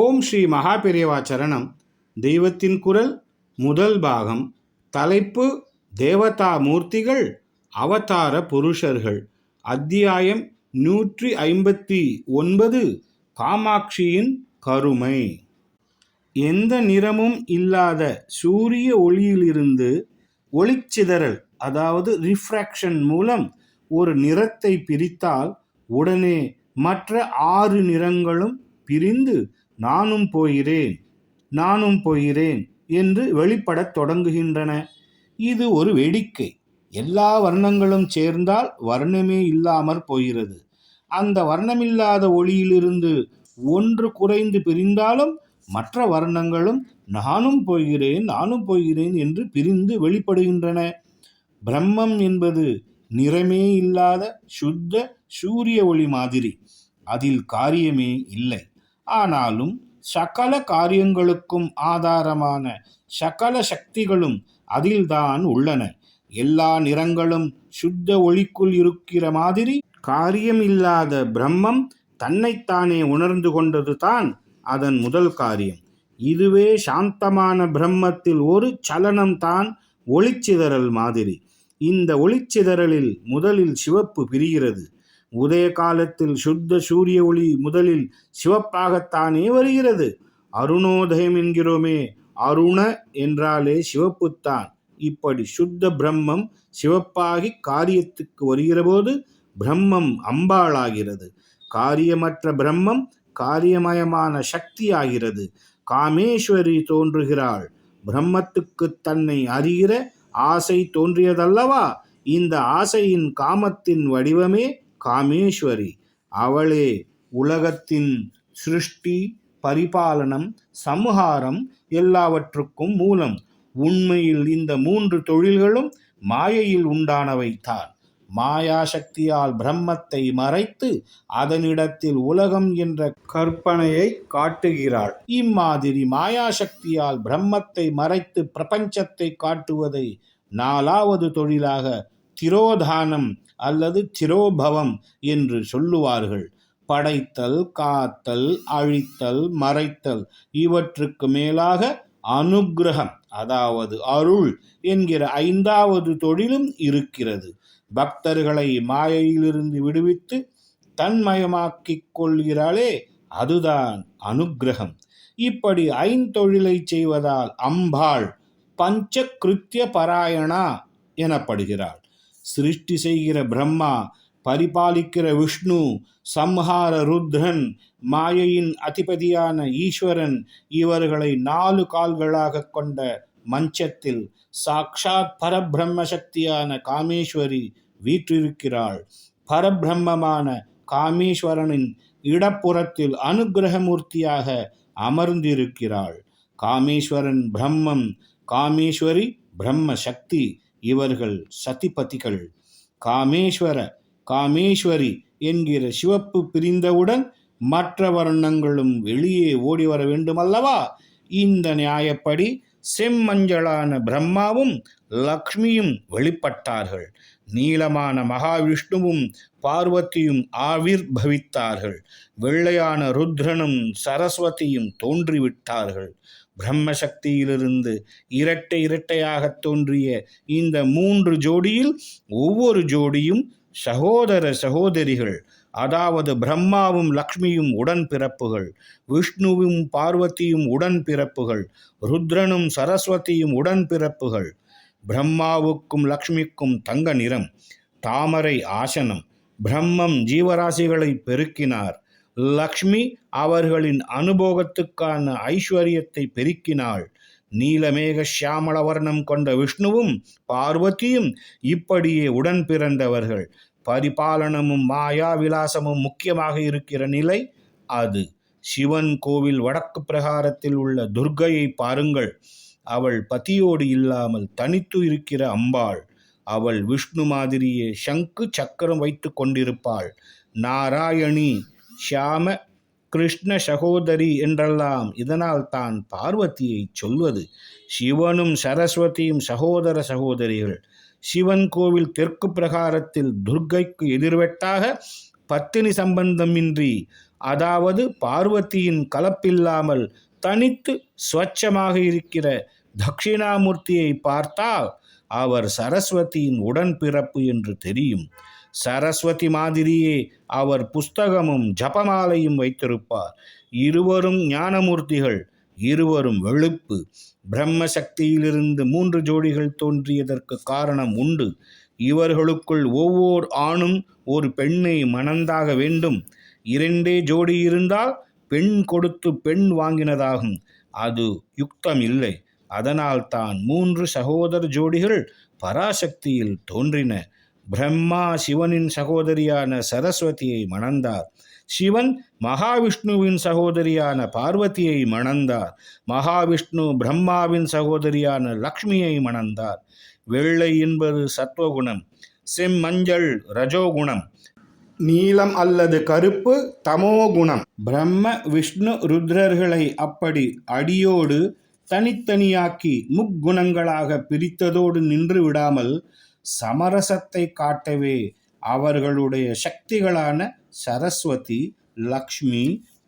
ஓம் ஸ்ரீ மகாபெரியவா சரணம். தெய்வத்தின் குரல் முதல் பாகம். தலைப்பு தேவதா மூர்த்திகள் அவதார புருஷர்கள். அத்தியாயம் நூற்றி ஐம்பத்தி ஒன்பது காமாட்சியின் கருமை. எந்த நிறமும் இல்லாத சூரிய ஒளியிலிருந்து ஒளிச்சிதறல் அதாவது ரிஃப்ராக்ஷன் மூலம் ஒரு நிறத்தை பிரித்தால் உடனே மற்ற ஆறு நிறங்களும் பிரிந்து நானும் போகிறேன் நானும் போகிறேன் என்று வெளிப்படத் தொடங்குகின்றன. இது ஒரு வேடிக்கை. எல்லா வர்ணங்களும் சேர்ந்தால் வர்ணமே இல்லாமற் போகிறது. அந்த வர்ணமில்லாத ஒளியிலிருந்து ஒன்று குறைந்து பிரிந்தாலும் மற்ற வர்ணங்களும் நானும் போகிறேன் நானும் போகிறேன் என்று பிரிந்து வெளிப்படுகின்றன. பிரம்மம் என்பது நிறமே இல்லாத சுத்த சூரிய ஒளி மாதிரி. அதில் காரியமே இல்லை. ஆனாலும் சகல காரியங்களுக்கும் ஆதாரமான சகல சக்திகளும் அதில்தான் உள்ளன. எல்லா நிறங்களும் சுத்த ஒளிக்குள் இருக்கிற மாதிரி காரியமில்லாத பிரம்மம் தன்னைத்தானே உணர்ந்து கொண்டது தான் அதன் முதல் காரியம். இதுவே சாந்தமான பிரம்மத்தில் ஒரு சலனம் தான் ஒளிச்சிதறல் மாதிரி. இந்த ஒளிச்சிதறலில் முதலில் சிவப்பு பிரிகிறது. உதய காலத்தில் சுத்த சூரிய ஒளி முதலில் சிவப்பாகத்தானே வருகிறது. அருணோதயம் என்கிறோமே அருண என்றாலே சிவப்புத்தான். இப்படி சுத்த பிரம்மம் சிவப்பாகி காரியத்துக்கு வருகிறபோது பிரம்மம் அம்பாளாகிறது. காரியமற்ற பிரம்மம் காரியமயமான சக்தியாகிறது. காமேஸ்வரி தோன்றுகிறாள். பிரம்மத்துக்கு தன்னை அறிகிற ஆசை தோன்றியதல்லவா? இந்த ஆசையின் காமத்தின் வடிவமே காமேஸ்வரி அவளே உலகத்தின் சிருஷ்டி பரிபாலனம் சம்ஹாரம் எல்லாவற்றுக்கும் மூலம் உண்மையில் இந்த மூன்று தொழில்களும் மாயையில் உண்டானவைத்தான் மாயா சக்தியால் பிரம்மத்தை மறைத்து அதனிடத்தில் உலகம் என்ற கற்பனையை காட்டுகிறாள். இம்மாதிரி மாயாசக்தியால் பிரம்மத்தை மறைத்து பிரபஞ்சத்தை காட்டுவதை நாலாவது தொழிலாக திரோதானம் அல்லது திரோபவம் என்று சொல்லுவார்கள். படைத்தல் காத்தல் அழித்தல் மறைத்தல் இவற்றுக்கு மேலாக அனுக்கிரகம் அதாவது அருள் என்கிற ஐந்தாவது தொழிலும் இருக்கிறது. பக்தர்களை மாயையிலிருந்து விடுவித்து தன்மயமாக்கிக் கொள்கிறாளே அதுதான் அனுக்கிரகம் இப்படி ஐந்தொழிலை செய்வதால் அம்பாள் பஞ்ச கிருத்திய பராயணா எனப்படுகிறாள். சிருஷ்டி செய்கிற பிரம்மா பரிபாலிக்கிற விஷ்ணு சம்ஹார ருத்ரன் மாயையின் அதிபதியான ஈஸ்வரன் இவர்களை நாலு கால்களாக கொண்ட மஞ்சத்தில் சாக்ஷாத் பரபிரம்ம சக்தியான காமேஸ்வரி வீற்றிருக்கிறாள். பரபிரம்மமான காமேஸ்வரனின் இடப்புறத்தில் அனுகிரகமூர்த்தியாக அமர்ந்திருக்கிறாள். காமேஸ்வரன் பிரம்மம் காமேஸ்வரி பிரம்ம சக்தி இவர்கள் சதிபதிகள். காமேஸ்வர காமேஸ்வரி என்கிற சிவப்பு பிரிந்தவுடன் மற்ற வர்ணங்களும் வெளியே ஓடி வர வேண்டுமல்லவா? இந்த நியாயப்படி செம்மஞ்சளான பிரம்மாவும் லக்ஷ்மியும் வெளிப்பட்டார்கள். நீளமான மகாவிஷ்ணுவும் பார்வதியும் ஆவிர்பவித்தார்கள். வெள்ளையான ருத்ரனும் சரஸ்வதியும் தோன்றிவிட்டார்கள். பிரம்மசக்தியிலிருந்து இரட்டை இரட்டையாக தோன்றிய இந்த மூன்று ஜோடியில் ஒவ்வொரு ஜோடியும் சகோதர சகோதரிகள் அதாவது பிரம்மாவும் லக்ஷ்மியும் உடன் பிறப்புகள் விஷ்ணுவும் பார்வதியும் உடன் பிறப்புகள் ருத்ரனும் சரஸ்வதியும் உடன் பிறப்புகள் பிரம்மாவுக்கும் லக்ஷ்மிக்கும் தங்க நிறம் தாமரை ஆசனம். பிரம்மம் ஜீவராசிகளை பெருக்கினார். லக்ஷ்மி அவர்களின் அனுபோகத்துக்கான ஐஸ்வர்யத்தை பெருக்கினாள். நீலமேக சியாமள வர்ணம் கொண்ட விஷ்ணுவும் பார்வதியும் இப்படியே உடன் பிறந்தவர்கள். பரிபாலனமும் மாயா விலாசமும் முக்கியமாக இருக்கிற நிலை அது. சிவன் கோவில் வடக்கு பிரகாரத்தில் உள்ள துர்கையை பாருங்கள். அவள் பதியோடு இல்லாமல் தனித்து இருக்கிற அம்பாள். அவள் விஷ்ணு மாதிரியே சங்கு சக்கரம் வைத்து கொண்டிருப்பாள். நாராயணி ஷியாம கிருஷ்ண சகோதரி என்றெல்லாம் இதனால் தான் பார்வதியை சொல்வது. சிவனும் சரஸ்வதியும் சகோதர சகோதரிகள். சிவன் கோவில் தெற்கு பிரகாரத்தில் துர்க்கைக்கு எதிர்வெட்டாக பத்தினி சம்பந்தமின்றி அதாவது பார்வதியின் கலப்பில்லாமல் தனித்து ஸ்வச்சமாக இருக்கிற தட்சிணாமூர்த்தியை பார்த்தால் அவர் சரஸ்வதியின் உடன்பிறப்பு என்று தெரியும். சரஸ்வதி மாதிரியே அவர் புஸ்தகமும் ஜபமாலையும் வைத்திருப்பார். இருவரும் ஞானமூர்த்திகள் இருவரும் வெளுப்பு. பிரம்ம சக்தியிலிருந்து மூன்று ஜோடிகள் தோன்றியதற்கு காரணம் உண்டு. இவர்களுக்குள் ஒவ்வொரு ஆணும் ஒரு பெண்ணை மணந்தாக வேண்டும். இரண்டே ஜோடி இருந்தால் பெண் கொடுத்து பெண் வாங்கினதாகும். அது யுக்தம் இல்லை அதனால் தான் மூன்று சகோதர ஜோடிகள் பராசக்தியில் தோன்றின. பிரம்மா சிவனின் சகோதரியான சரஸ்வதியை மணந்தார். சிவன் மகாவிஷ்ணுவின் சகோதரியான பார்வதியை மணந்தார். மகாவிஷ்ணு பிரம்மாவின் சகோதரியான லக்ஷ்மியை மணந்தார். வெள்ளை என்பது சத்வகுணம் செம்மஞ்சள் ரஜோகுணம். நீலம் அல்லது கருப்பு தமோகுணம். பிரம்ம விஷ்ணு ருத்ரர்களை அப்படி அடியோடு தனித்தனியாக்கி முக்குணங்களாக பிரித்ததோடு நின்று விடாமல் சமரசத்தை காட்டவே அவர்களுடைய சக்திகளான சரஸ்வதி லக்ஷ்மி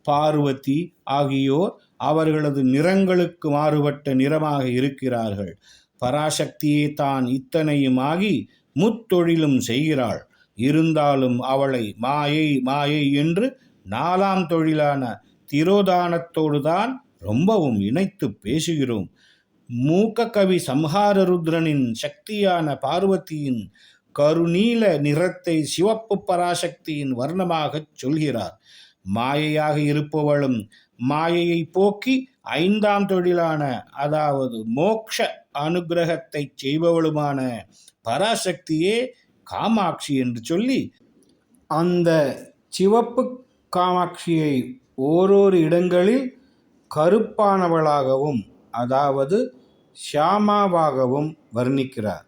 பார்வதி ஆகியோர் அவர்களது நிறங்களுக்கு மாறுபட்ட நிறமாக இருக்கிறார்கள். பராசக்தியே தான் இத்தனையுமாகி முத்தொழிலும் செய்கிறாள். இருந்தாலும் அவளை மாயை மாயை என்று நாலாம் தொழிலான திரோதானத்தோடு தான் ரொம்பவும் இணைத்து பேசுகிறோம். மூக்க கவி சம்ஹாரருத்ரனின் சக்தியான பார்வதியின் கருநீல நிறத்தை சிவப்பு பராசக்தியின் வர்ணமாகச் சொல்கிறார். மாயையாக இருப்பவளும் மாயையை போக்கி ஐந்தாம் தொழிலான அதாவது மோக்ஷ அனுகிரகத்தை செய்பவளுமான பராசக்தியே காமாட்சி என்று சொல்லி அந்த சிவப்பு காமாட்சியை ஓரோரு இடங்களில் கருப்பானவளாகவும் அதாவது ஷியாமாவாகவும் வர்ணிக்கிறார்.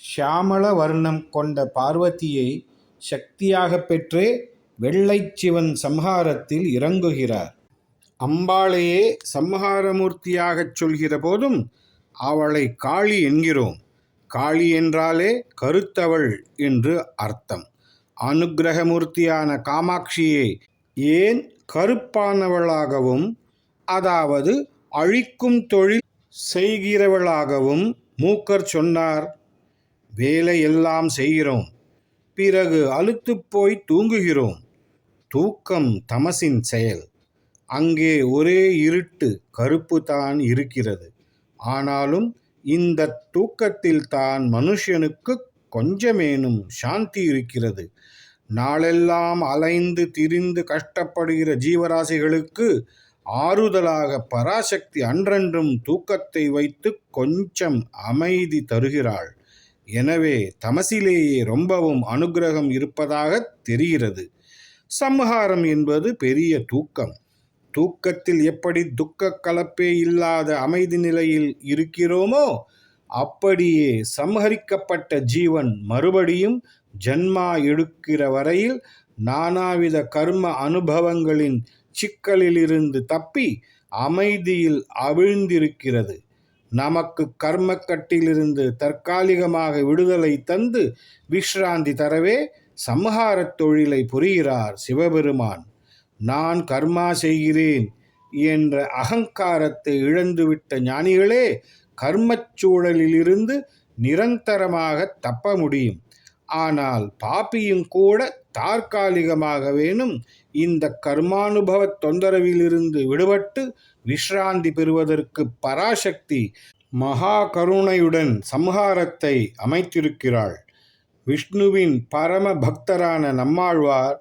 ஷியாமள வர்ணம் கொண்ட பார்வதியை சக்தியாக பெற்றே வெள்ளை சிவன் சம்ஹாரத்தில் இறங்குகிறார். அம்பாளையே சம்ஹாரமூர்த்தியாகச் சொல்கிற போதும் அவளை காளி என்கிறோம். காளி என்றாலே கருத்தவள் என்று அர்த்தம். அனுக்கிரகமூர்த்தியான காமாட்சியை ஏன் கருப்பானவளாகவும் அதாவது அழிக்கும் தொழில் செய்கிறவளாகவும் மூக்கர் சொன்னார் வேலை எல்லாம் செய்கிறோம். பிறகு அழுத்து போய் தூங்குகிறோம். தூக்கம் தமசின் செயல். அங்கே ஒரே இருட்டு கருப்பு தான் இருக்கிறது. ஆனாலும் இந்த தூக்கத்தில் தான் மனுஷனுக்கு கொஞ்சமேனும் சாந்தி இருக்கிறது. நாளெல்லாம் அலைந்து திரிந்து கஷ்டப்படுகிற ஜீவராசிகளுக்கு ஆறுதலாக பராசக்தி அன்றன்றும் தூக்கத்தை வைத்து கொஞ்சம் அமைதி தருகிறாள். எனவே தமசிலேயே ரொம்பவும் அனுக்கிரகம் இருப்பதாக தெரிகிறது. சம்ஹாரம் என்பது பெரிய தூக்கம். தூக்கத்தில் எப்படி துக்க கலப்பே இல்லாத அமைதி நிலையில் இருக்கிறோமோ அப்படியே சம்ஹரிக்கப்பட்ட ஜீவன் மறுபடியும் ஜன்மா எடுக்கிற வரையில் நானாவித கர்ம அனுபவங்களின் சிக்கலிலிருந்து தப்பி அமைதியில் அவிழ்ந்திருக்கிறது. நமக்கு கர்மக்கட்டிலிருந்து தற்காலிகமாக விடுதலை தந்து விஷ்ராந்தி தரவே சம்ஹாரத் தொழிலை புரிகிறார் சிவபெருமான். நான் கர்மா செய்கிறேன் என்ற அகங்காரத்தை இழந்துவிட்ட ஞானிகளே கர்மச்சூழலிலிருந்து நிரந்தரமாக தப்ப முடியும். ஆனால் பாப்பியும் கூட தற்காலிகமாக வேணும் இந்த கர்மானுபவ தொந்தரவிலிருந்து விடுபட்டு விஷ்ராந்தி பெறுவதற்கு பராசக்தி மகா கருணையுடன் சம்ஹாரத்தை அமைத்திருக்கிறாள். விஷ்ணுவின் பரம பக்தரான நம்மாழ்வார்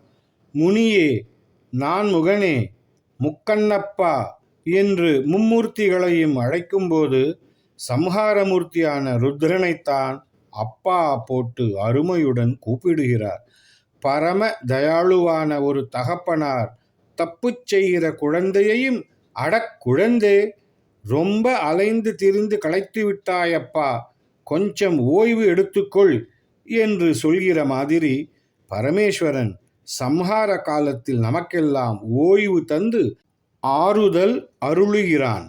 முனியே நான் முகனே முக்கண்ணப்பா என்று மும்மூர்த்திகளையும் அழைக்கும்போது சம்ஹாரமூர்த்தியான ருத்ரனைத்தான் அப்பா போட்டு அருமையுடன் கூப்பிடுகிறார். பரம தயாளுவான ஒரு தகப்பனார் தப்பு செய்கிற குழந்தையையும் அடக் குழந்தே ரொம்ப அலைந்து திரிந்து களைத்து விட்டாயப்பா கொஞ்சம் ஓய்வு எடுத்துக்கொள் என்று சொல்கிற மாதிரி பரமேஸ்வரன் சம்ஹார காலத்தில் நமக்கெல்லாம் ஓய்வு தந்து ஆறுதல் அருளுகிறான்.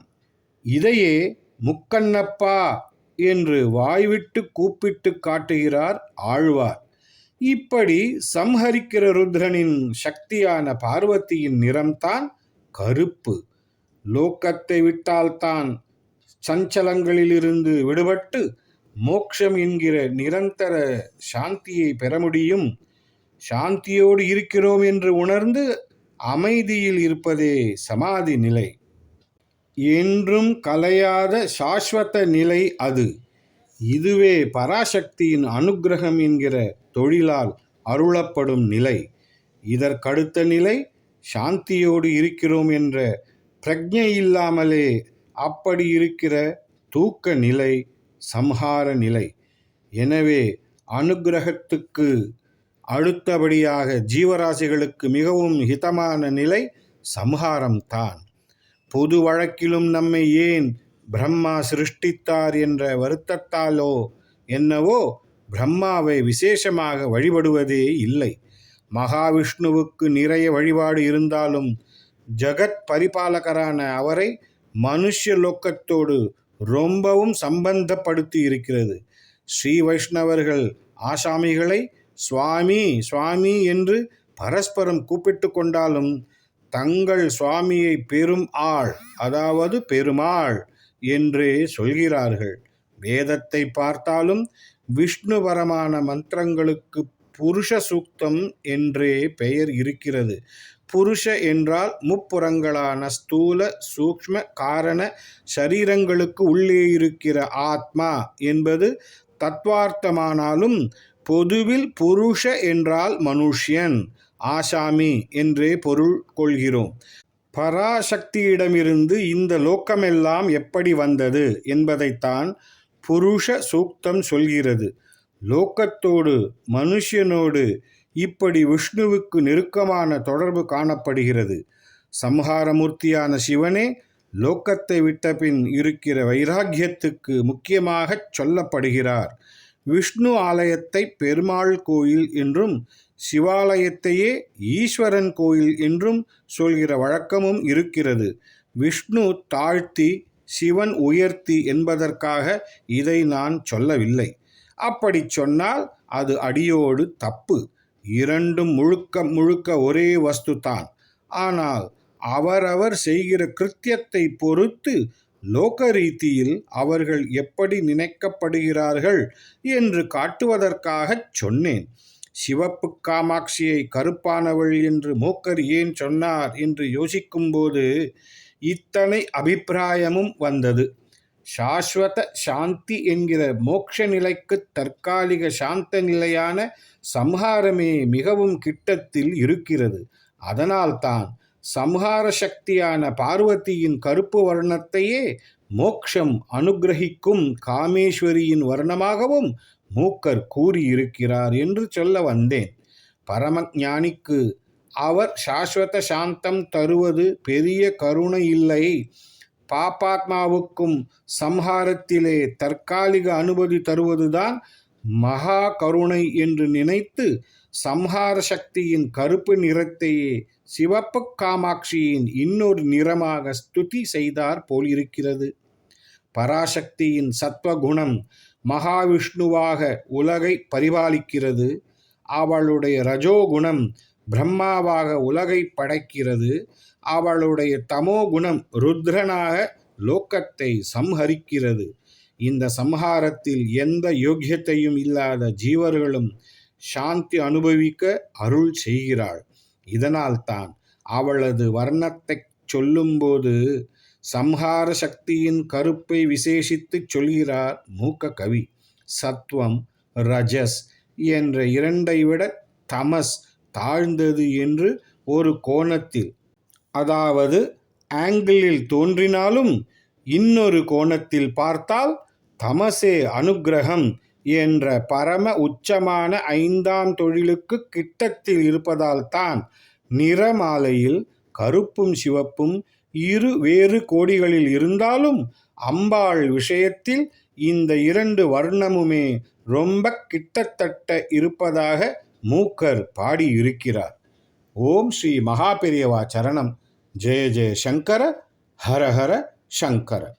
இதையே முக்கண்ணப்பா என்று வாய்விட்டு கூப்பிட்டு காட்டுகிறார் ஆழ்வார். இப்படி சம்ஹரிக்கிற ருத்ரனின் சக்தியான பார்வதியின் நிறம்தான் கருப்பு. லோக்கத்தை விட்டால்தான் சஞ்சலங்களிலிருந்து விடுபட்டு மோக்ஷம் என்கிற நிரந்தர சாந்தியை பெற முடியும். சாந்தியோடு இருக்கிறோம் என்று உணர்ந்து அமைதியில் இருப்பதே சமாதி நிலை. என்றும் கலையாத சாஸ்வத நிலை அது. இதுவே பராசக்தியின் அனுக்கிரகம் என்கிற தொழிலால் அருளப்படும் நிலை. இதற்கடுத்த நிலை சாந்தியோடு இருக்கிறோம் என்ற பிரஜை இல்லாமலே அப்படி இருக்கிற தூக்க நிலை சம்ஹார நிலை. எனவே அனுக்கிரகத்துக்கு அடுத்தபடியாக ஜீவராசிகளுக்கு மிகவும் ஹிதமான நிலை சம்ஹாரம்தான். பொது வழக்கிலும் நம்மை ஏன் பிரம்மா சிருஷ்டித்தார் என்ற வருத்தத்தாலோ என்னவோ பிரம்மாவை விசேஷமாக வழிபடுவதே இல்லை. மகாவிஷ்ணுவுக்கு நிறைய வழிபாடு இருந்தாலும் ஜகத் பரிபாலகரான அவரை மனுஷ லோக்கத்தோடு ரொம்பவும் சம்பந்தப்படுத்தி இருக்கிறது. ஸ்ரீ வைஷ்ணவர்கள் ஆசாமிகளை சுவாமி சுவாமி என்று பரஸ்பரம் கூப்பிட்டு கொண்டாலும் தங்கள் சுவாமியை பெரும் ஆள் அதாவது பெருமாள் என்றே சொல்கிறார்கள். வேதத்தை பார்த்தாலும் விஷ்ணுபரமான மந்திரங்களுக்கு புருஷ சூக்தம் என்றே பெயர் இருக்கிறது. புருஷ என்றால் முப்புறங்களான ஸ்தூல சூக்ஷ்ம காரண சரீரங்களுக்கு உள்ளே இருக்கிற ஆத்மா என்பது தத்வார்த்தமானாலும் பொதுவில் புருஷ என்றால் மனுஷ்யன். ஆசாமி என்றே பொருள் கொள்கிறோம். பராசக்தியிடமிருந்து இந்த லோக்கமெல்லாம் எப்படி வந்தது என்பதைத்தான் புருஷ சூக்தம் சொல்கிறது. லோக்கத்தோடு மனுஷனோடு இப்படி விஷ்ணுவுக்கு நெருக்கமான தொடர்பு காணப்படுகிறது. சம்ஹாரமூர்த்தியான சிவனே லோக்கத்தை விட்டபின் இருக்கிற வைராக்கியத்துக்கு முக்கியமாக சொல்லப்படுகிறார். விஷ்ணு ஆலயத்தை பெருமாள் கோயில் என்றும் சிவாலயத்தையே ஈஸ்வரன் கோயில் என்றும் சொல்கிற வழக்கமும் இருக்கிறது. விஷ்ணு தாழ்த்தி சிவன் உயர்த்தி என்பதற்காக இதை நான் சொல்லவில்லை. அப்படி சொன்னால் அது அடியோடு தப்பு. இரண்டும் முழுக்க முழுக்க ஒரே வஸ்து தான் ஆனால் அவரவர் செய்கிற கிருத்தியத்தை பொறுத்து லோக ரீதியில் அவர்கள் எப்படி நினைக்கப்படுகிறார்கள் என்று காட்டுவதற்காகச் சொன்னேன். சிவப்பு காமாட்சியை கருப்பானவள் என்று மூக்கர் ஏன் சொன்னார் என்று யோசிக்கும்போது இத்தனை அபிப்பிராயமும் வந்தது. சாஸ்வத சாந்தி என்கிற மோட்ச நிலைக்கு தற்காலிக சாந்த நிலையான சம்ஹாரமே மிகவும் கிட்டத்தில் இருக்கிறது. அதனால்தான் சம்ஹார சக்தியான பார்வதியின் கருப்பு வர்ணத்தையே மோக்ஷம் அனுகிரகிக்கும் காமேஸ்வரியின் வர்ணமாகவும் மூக்கர் கூறியிருக்கிறார் என்று சொல்ல வந்தேன். பரம ஞானிக்கு அவர் சாஸ்வத சாந்தம் தருவது பெரிய கருணை இல்லை. பாப்பாத்மாவுக்கும் சம்ஹாரத்திலே தற்காலிக அனுமதி தருவதுதான் மகா கருணை என்று நினைத்து சம்ஹார சக்தியின் கருப்பு நிறத்தையே சிவப்பு காமாட்சியின் இன்னொரு நிறமாக ஸ்துதி செய்தார் போலிருக்கிறது. பராசக்தியின் சத்வகுணம் மகாவிஷ்ணுவாக உலகை பரிபாலிக்கிறது. அவளுடைய ரஜோகுணம் பிரம்மாவாக உலகை படைக்கிறது. அவளுடைய தமோ குணம் ருத்ரனாக லோக்கத்தை சம்ஹரிக்கிறது. இந்த சம்ஹாரத்தில் எந்த யோக்கியத்தையும் இல்லாத ஜீவர்களும் சாந்தி அனுபவிக்க அருள் செய்கிறாள். இதனால்தான் அவளது வர்ணத்தை சொல்லும்போது சம்ஹார சக்தியின் கருப்பை விசேஷித்து சொல்கிறார் மூக்க கவி. சத்வம் ரஜஸ் என்ற இரண்டை விட தமஸ் தாழ்ந்தது என்று ஒரு கோணத்தில். அதாவது ஆங்கிளில் தோன்றினாலும் இன்னொரு கோணத்தில் பார்த்தால் தமசே அனுக்கிரகம் என்ற பரம உச்சமான ஐந்தாம் தொழிலுக்கு கிட்டத்தில் இருப்பதால் தான் நிறமாலையில் கருப்பும் சிவப்பும் இரு வேறு கோடிகளில் இருந்தாலும் அம்பாள் விஷயத்தில் இந்த இரண்டு வர்ணமுமே ரொம்ப கிட்டத்தட்ட இருப்பதாக மூக்கர் பாடியிருக்கிறார். ஓம் ஸ்ரீ மகாபெரியவா சரணம். ஜெய ஜெய சங்கர ஹர ஹர சங்கர.